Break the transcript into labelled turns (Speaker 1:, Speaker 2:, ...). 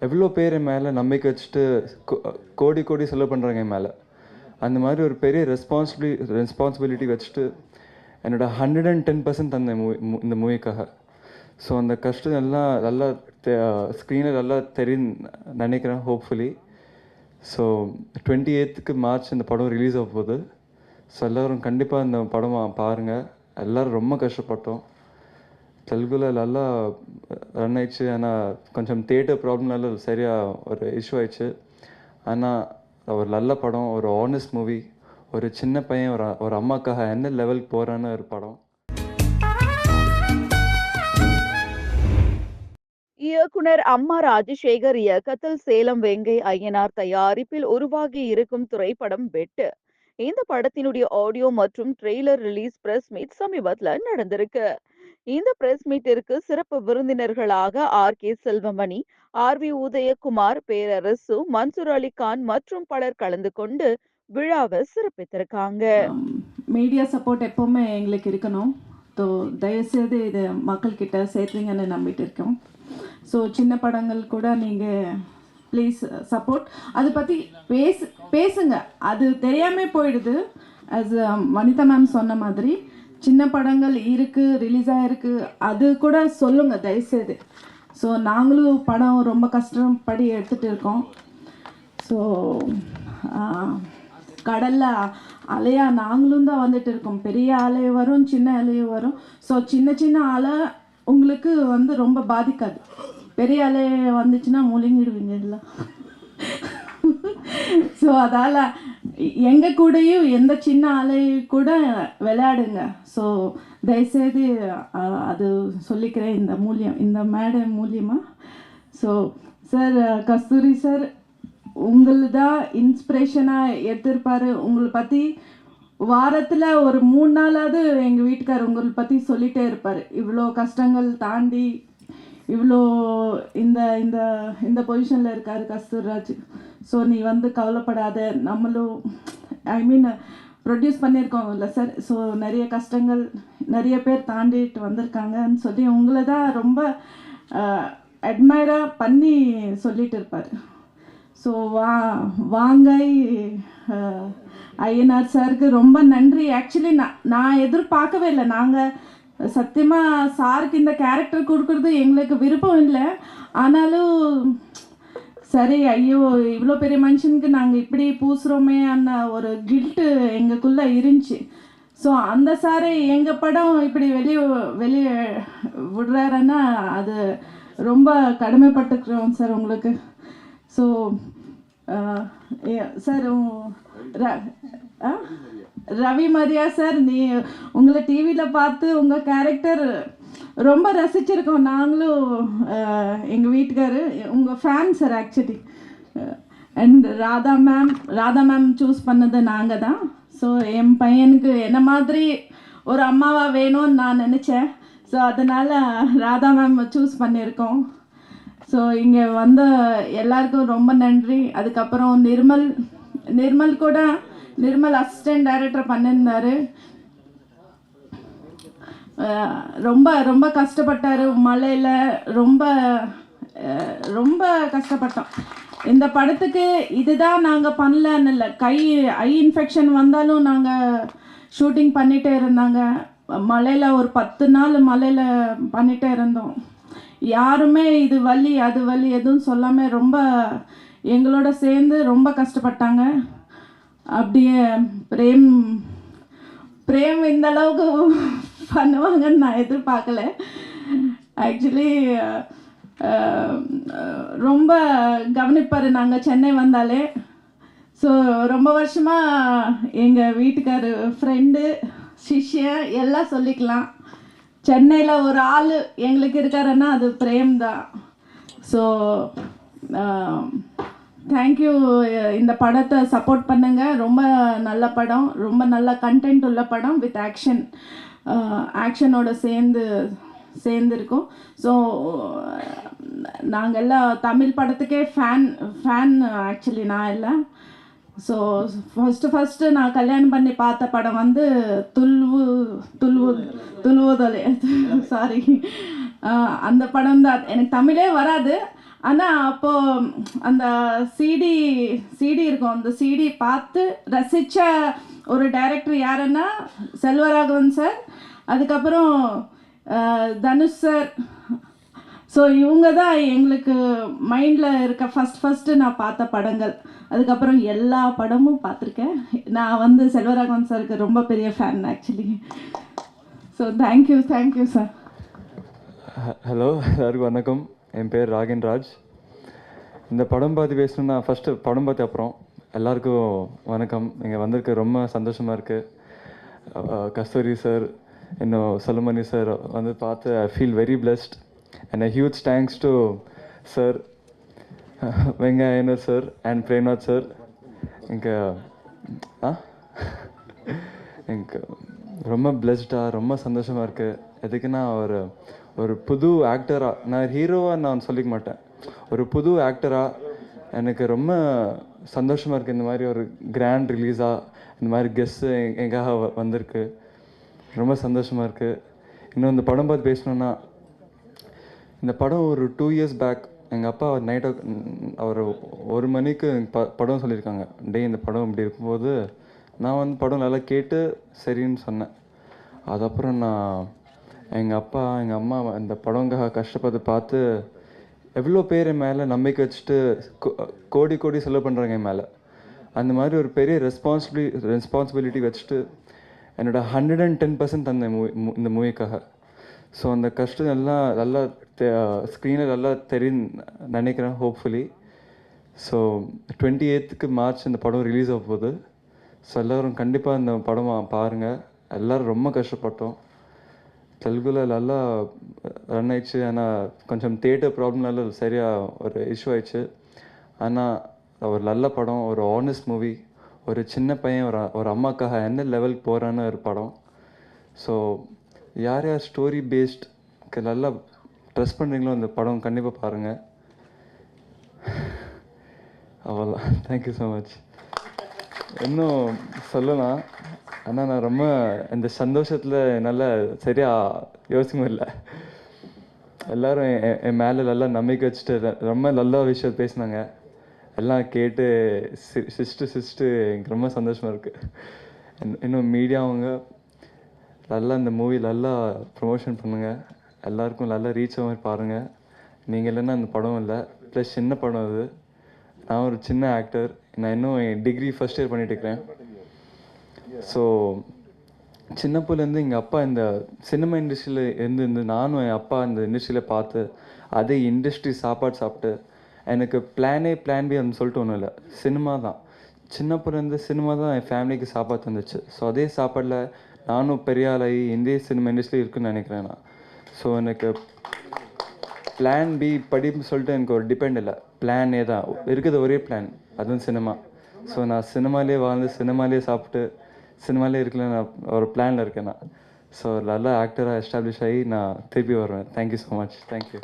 Speaker 1: எவ்வளோ பேர் என் மேலே நம்பிக்கை வச்சுட்டு கோ- கோடி கோடி செலவு பண்ணுறாங்க என் மேலே. அந்த மாதிரி ஒரு பெரிய ரெஸ்பான்சிபிலி ரெஸ்பான்சிபிலிட்டி வச்சுட்டு என்னோட ஹண்ட்ரட் அண்ட் டென் பர்சன்ட் தந்த மூவி இந்த மூவிக்காக. ஸோ அந்த கஷ்டம் எல்லாம் நல்லா ஸ்க்ரீனில் நல்லா தெரியும் நினைக்கிறேன் ஹோப்ஃபுல்லி ஸோ டுவெண்ட்டி எய்த்துக்கு மார்ச் இந்த படம் ரிலீஸ் ஆக போகுது. ஸோ எல்லோரும் கண்டிப்பாக இந்த படம் பாருங்கள் எல்லோரும் ரொம்ப கஷ்டப்பட்டோம். தெலுங்குல நல்லா ரன் ஆயிடுச்சு. ஆனால் கொஞ்சம் தியேட்டர் ப்ராப்ளம்னால சரியாக ஒரு இஷ்யூ ஆயிடுச்சு. ஆனால் ஒரு நல்ல படம் ஒரு ஆனஸ்ட் மூவி ஒரு சின்ன பையன் ஒரு ஒரு அம்மாக்காக என்ன லெவலுக்கு போகிறான்னு ஒரு படம்.
Speaker 2: இயக்குனர் அம்மா ராஜசேகர் இயக்கத்தில் சேலம் வெங்கை ஐயனார் தயாரிப்பில் உருவாகி இருக்கும் திரைப்படம் வெட்டு. இந்த படத்தினுடைய ஆடியோ மற்றும் ட்ரெய்லர் ரிலீஸ் பிரஸ் மீட் சமீபத்தில் நடந்திருக்கு. இந்த பிரஸ் மீட்டிற்கு சிறப்பு விருந்தினர்களாக R. K. Selvamani R. V. Udhayakumar Perarasu Mansoor Alikhan மற்றும் பலர் கலந்து கொண்டு விழாவை சிறப்பித்திருக்காங்க.
Speaker 3: மீடியா சப்போர்ட் எப்போவுமே எங்களுக்கு இருக்கணும். ஸோ தயவுசெய்து இது மக்கள்கிட்ட சேர்த்துங்கன்னு நம்பிட்டு இருக்கோம். ஸோ சின்ன படங்கள் கூட நீங்கள் ப்ளீஸ் சப்போர்ட் அதை பற்றி பேசு பேசுங்க. அது தெரியாமல் போயிடுது. ஆஸ் வனிதா மேம் சொன்ன மாதிரி சின்ன படங்கள் இருக்குது ரிலீஸ் ஆகிருக்கு அது கூட சொல்லுங்கள் தயவுசெய்து. ஸோ நாங்களும் படம் ரொம்ப கஷ்டப்படி எடுத்துகிட்டு இருக்கோம். ஸோ கடல்ல அலையா நாங்களும் தான் வந்துட்டு இருக்கோம். பெரிய அலை வரும் சின்ன அலை வரும். ஸோ சின்ன சின்ன அலை உங்களுக்கு வந்து ரொம்ப பாதிக்காது. பெரிய அலை வந்துச்சுன்னா முழுங்கிடுவீங்க இல்லை ஸோ அதால் எங்கள் கூடயும் எந்த சின்ன அலை கூட விளையாடுங்க. ஸோ தயவுசெய்து அது சொல்லிக்கிறேன் இந்த மூலியம் இந்த மேடை மூலியமாக ஸோ சார் கஸ்தூரி சார் உங்களு தான் இன்ஸ்பிரேஷனாக எடுத்திருப்பார்? உங்களை பற்றி வாரத்தில் ஒரு மூணு நாளாவது எங்கள் வீட்டுக்கார் உங்களை பற்றி சொல்லிகிட்டே இருப்பார். இவ்வளோ கஷ்டங்கள் தாண்டி இவ்வளோ இந்த இந்த இந்த பொசிஷனில் இருக்கார் கஸ்தூர்ராஜ் ஸோ நீ வந்து கவலைப்படாத. நம்மளும் ஐ மீன் ப்ரொடியூஸ் பண்ணியிருக்கோம்ல சார் ஸோ நிறைய கஷ்டங்கள் நிறைய பேர் தாண்டிட்டு வந்திருக்காங்கன்னு சொல்லி உங்களை தான் ரொம்ப அட்மையராக பண்ணி சொல்லிட்டு இருப்பார். ஸோ வா வாங்கை ஐயனார் சாருக்கு ரொம்ப நன்றி. ஆக்சுவலி நான் நான் எதிர்பார்க்கவே இல்லை. நாங்கள் சத்தியமாக சாருக்கு இந்த கேரக்டர் கொடுக்குறது எங்களுக்கு விருப்பம் இல்லை. ஆனாலும் சரி ஐயோ இவ்வளோ பெரிய மனுஷனுக்கு நாங்கள் இப்படி பூசுகிறோமே அన్న ஒரு கில்ட்டு எங்களுக்குள்ளே இருந்துச்சு. ஸோ அந்த சாரை எங்கள் படம் இப்படி வெளியே வெளியே விடுறாருன்னா அது ரொம்ப கடமைப்பட்டுக்கிறோம் சார் உங்களுக்கு. So sir Ravi Mariya sir நீ உங்களை டிவியில் பார்த்து உங்கள் கேரக்டர் ரொம்ப ரசிச்சிருக்கோம். நாங்களும் எங்கள் வீட்டுக்காரு உங்கள் fan sir actually and Radha ma'am Radha ma'am choose பண்ணது நாங்கள் தான். ஸோ என் பையனுக்கு என்ன மாதிரி ஒரு அம்மாவாக வேணும்னு நான் நினச்சேன். ஸோ அதனால் ராதா மேம் சூஸ் பண்ணியிருக்கோம். ஸோ இங்கே வந்த எல்லாருக்கும் ரொம்ப நன்றி. அதுக்கப்புறம் நிர்மல் நிர்மல் கூட நிர்மல் அசிஸ்டன்ட் டைரக்டர் பண்ணியிருந்தார். ரொம்ப ரொம்ப கஷ்டப்பட்டார். மழையில் ரொம்ப ரொம்ப கஷ்டப்பட்டோம். இந்த படத்துக்கு இதுதான் நாங்கள் பண்ணலன்னு இல்லை. கை ஐ இன்ஃபெக்ஷன் வந்தாலும் நாங்கள் ஷூட்டிங் பண்ணிகிட்டே இருந்தாங்க. மழையில் ஒரு பத்து நாள் மலையில் பண்ணிகிட்டே இருந்தோம். யாருமே இது வலி அது வலி எதுவும் சொல்லாமல் ரொம்ப எங்களோட சேர்ந்து ரொம்ப கஷ்டப்பட்டாங்க. அப்படியே பிரேம் பிரேம் இந்த அளவுக்கு பண்ணுவாங்கன்னு நான் எதிர்பார்க்கல. ஆக்சுவலி ரொம்ப கவனிப்பார். நாங்கள் சென்னை வந்தாலே. ஸோ ரொம்ப வருஷமாக எங்கள் வீட்டுக்கார் ஃப்ரெண்டு சிஷ்யன் எல்லாம் சொல்லிக்கலாம். சென்னையில் ஒரு ஆள் எங்களுக்கு இருக்காருன்னா அது பிரேம் தான் ஸோ தேங்க்யூ இந்த படத்தை சப்போர்ட் பண்ணுங்கள் ரொம்ப நல்ல படம். ரொம்ப நல்ல கண்டென்ட் உள்ள படம் வித் ஆக்ஷன் ஆக்ஷனோட சேர்ந்து சேர்ந்துருக்கோம். ஸோ நாங்கள் எல்லாம் தமிழ் படத்துக்கே ஃபேன் ஃபேன் ஆக்சுவலி நான் இல்லை. ஸோ ஃபஸ்ட்டு ஃபஸ்ட்டு நான் கல்யாணம் பண்ணி பார்த்த படம் வந்து துல்வு துல்வு துல்வுதலே சாரி அந்த படம் தான். எனக்கு தமிழே வராது. ஆனால் அப்போது அந்த சிடி சிடி இருக்கும். அந்த சிடி பார்த்து ரசித்த ஒரு டைரக்டர் யாருன்னா செல்வராகவன் சார் அதுக்கப்புறம் தனுஷ் சார் ஸோ இவங்க தான் எங்களுக்கு மைண்டில் இருக்க ஃபஸ்ட் ஃபஸ்ட்டு நான் பார்த்த படங்கள். அதுக்கப்புறம் எல்லா படமும் பார்த்துருக்கேன். நான் வந்து செல்வராகவன் சாருக்கு ரொம்ப பெரிய fan actually so thank you thank you sir
Speaker 1: hello எல்லாருக்கும் வணக்கம். என் பேர் ராகன் ராஜ் இந்த படம் பார்த்து பேசணும்னா ஃபஸ்ட்டு படம் பார்த்து அப்புறம் எல்லாருக்கும் வணக்கம். இங்கே வந்திருக்க ரொம்ப சந்தோஷமாக இருக்குது கஸ்தூரி சார் இன்னும் சலுமணி சார் வந்து பார்த்து I feel very blessed and I huge thanks to sir வெங்காயனு sir and Premnath sir இங்கே ஆ? எனக்கு ரொம்ப பிளெஸ்டாக ரொம்ப சந்தோஷமாக இருக்குது எதுக்குன்னா ஒரு ஒரு புது ஆக்டராக நான் ஹீரோவாக நான் சொல்லிக்க மாட்டேன். ஒரு புது ஆக்டராக எனக்கு ரொம்ப சந்தோஷமாக இருக்குது இந்த மாதிரி ஒரு கிராண்ட் ரிலீஸாக இந்த மாதிரி கெஸ்ட்டு எங்காக வ- வந்திருக்கு. ரொம்ப சந்தோஷமாக இருக்குது இன்னும் இந்த படம் பார்த்து பேசணுன்னா இந்த படம் ஒரு டூ இயர்ஸ் பேக் எங்கள் அப்பா நைட் அவர் ஒரு மணிக்கு ப படம் சொல்லியிருக்காங்க. டே இந்த படம் இப்படி இருக்கும்போது நான் வந்து படம் நல்லா கேட்டு சரின்னு சொன்னேன். அதுக்கப்புறம் நான் எங்கள் அப்பா எங்கள் அம்மா இந்த படங்காக கஷ்டப்பட்டு பார்த்து எவ்வளோ பேர் என் மேலே நம்பிக்கை வச்சுட்டு கோ- கோடி கோடி செலவு பண்ணுறாங்க என் மேலே. அந்த மாதிரி ஒரு பெரிய ரெஸ்பான்சிபிலி ரெஸ்பான்சிபிலிட்டி வச்சுட்டு என்னோடய ஹண்ட்ரட் அண்ட் டென் பர்சன்ட் தந்த மூவி இந்த மூவிக்காக. ஸோ அந்த கஷ்டம் எல்லாம் நல்லா ஸ்க்ரீனில் நல்லா தெரியும் நினைக்கிறேன் ஹோப்ஃபுல்லி ஸோ டுவெண்ட்டி எய்த்துக்கு மார்ச் இந்த படம் ரிலீஸ் ஆக போகுது. ஸோ எல்லோரும் கண்டிப்பாக இந்த படம் பாருங்கள் எல்லோரும் ரொம்ப கஷ்டப்பட்டோம். தெலுங்குல நல்லா ரன் ஆயிடுச்சு. ஆனால் கொஞ்சம் தேட்டர் ப்ராப்ளம்னால சரியாக ஒரு இஷ்யூ ஆயிடுச்சு. ஆனால் ஒரு நல்ல படம் ஒரு ஆனஸ்ட் மூவி ஒரு சின்ன பையன் ஒரு ஒரு அம்மாக்காக என்ன லெவலுக்கு போகிறான்னு ஒரு படம். ஸோ யார் யார் ஸ்டோரி பேஸ்ட் நல்லா ட்ரெஸ் பண்ணுறீங்களோ அந்த படம் கண்டிப்பாக பாருங்கள் அவ்வளோ தேங்க்யூ ஸோ மச் இன்னும் சொல்லலாம். ஆனால் நான் ரொம்ப இந்த சந்தோஷத்தில் என்னால் சரியாக யோசிக்க முடியல எல்லோரும் என் என் மேலே நல்லா நம்பிக்கை வச்சுட்டு ரொம்ப நல்ல விஷயம் பேசினாங்க. எல்லாம் கேட்டு சி சிஸ்ட்டு சிஸ்ட்டு எனக்கு ரொம்ப சந்தோஷமாக இருக்குது இன்னும் மீடியாவங்க நல்லா இந்த மூவி நல்லா ப்ரொமோஷன் பண்ணுங்கள் எல்லாருக்கும் நல்லா ரீச் ஆக மாதிரி பாருங்கள் நீங்கள் இல்லைன்னா அந்த படம் இல்லை. ப்ளஸ் சின்ன படம் அது. நான் ஒரு சின்ன ஆக்டர் நான் இன்னும் டிகிரி ஃபஸ்ட் இயர் பண்ணிட்டு இருக்கிறேன். ஸோ சின்ன எங்கள் அப்பா இந்த சினிமா இண்டஸ்ட்ரியில் இருந்து இருந்து நானும் என் அப்பா இந்த இண்டஸ்ட்ரியில் பார்த்து அதே இண்டஸ்ட்ரி சாப்பாடு சாப்பிட்டு எனக்கு பிளானே பிளான் பி அப்படின்னு சொல்லிட்டு ஒன்றும் இல்லை. சினிமா தான். சின்ன சினிமா தான் என் ஃபேமிலிக்கு சாப்பாடு தந்துச்சு. ஸோ அதே சாப்பாடில் நானும் பெரிய ஆளாகி இந்திய சினிமா இண்டஸ்ட்ரி இருக்குன்னு நினைக்கிறேன் நான். ஸோ எனக்கு பிளான் பி படிப்பு சொல்லிட்டு எனக்கு ஒரு டிபெண்ட் இல்லை. பிளானே தான். இருக்குது ஒரே பிளான் அதுவும் சினிமா ஸோ நான் சினிமாலே வாழ்ந்து சினிமாலே சாப்பிட்டு சினிமாலே இருக்கல நான் ஒரு பிளானில் இருக்கேன் நான். ஸோ நல்ல ஆக்டராக எஸ்டாப்ளிஷ் ஆகி நான் திருப்பி வருவேன். Thank you so much thank you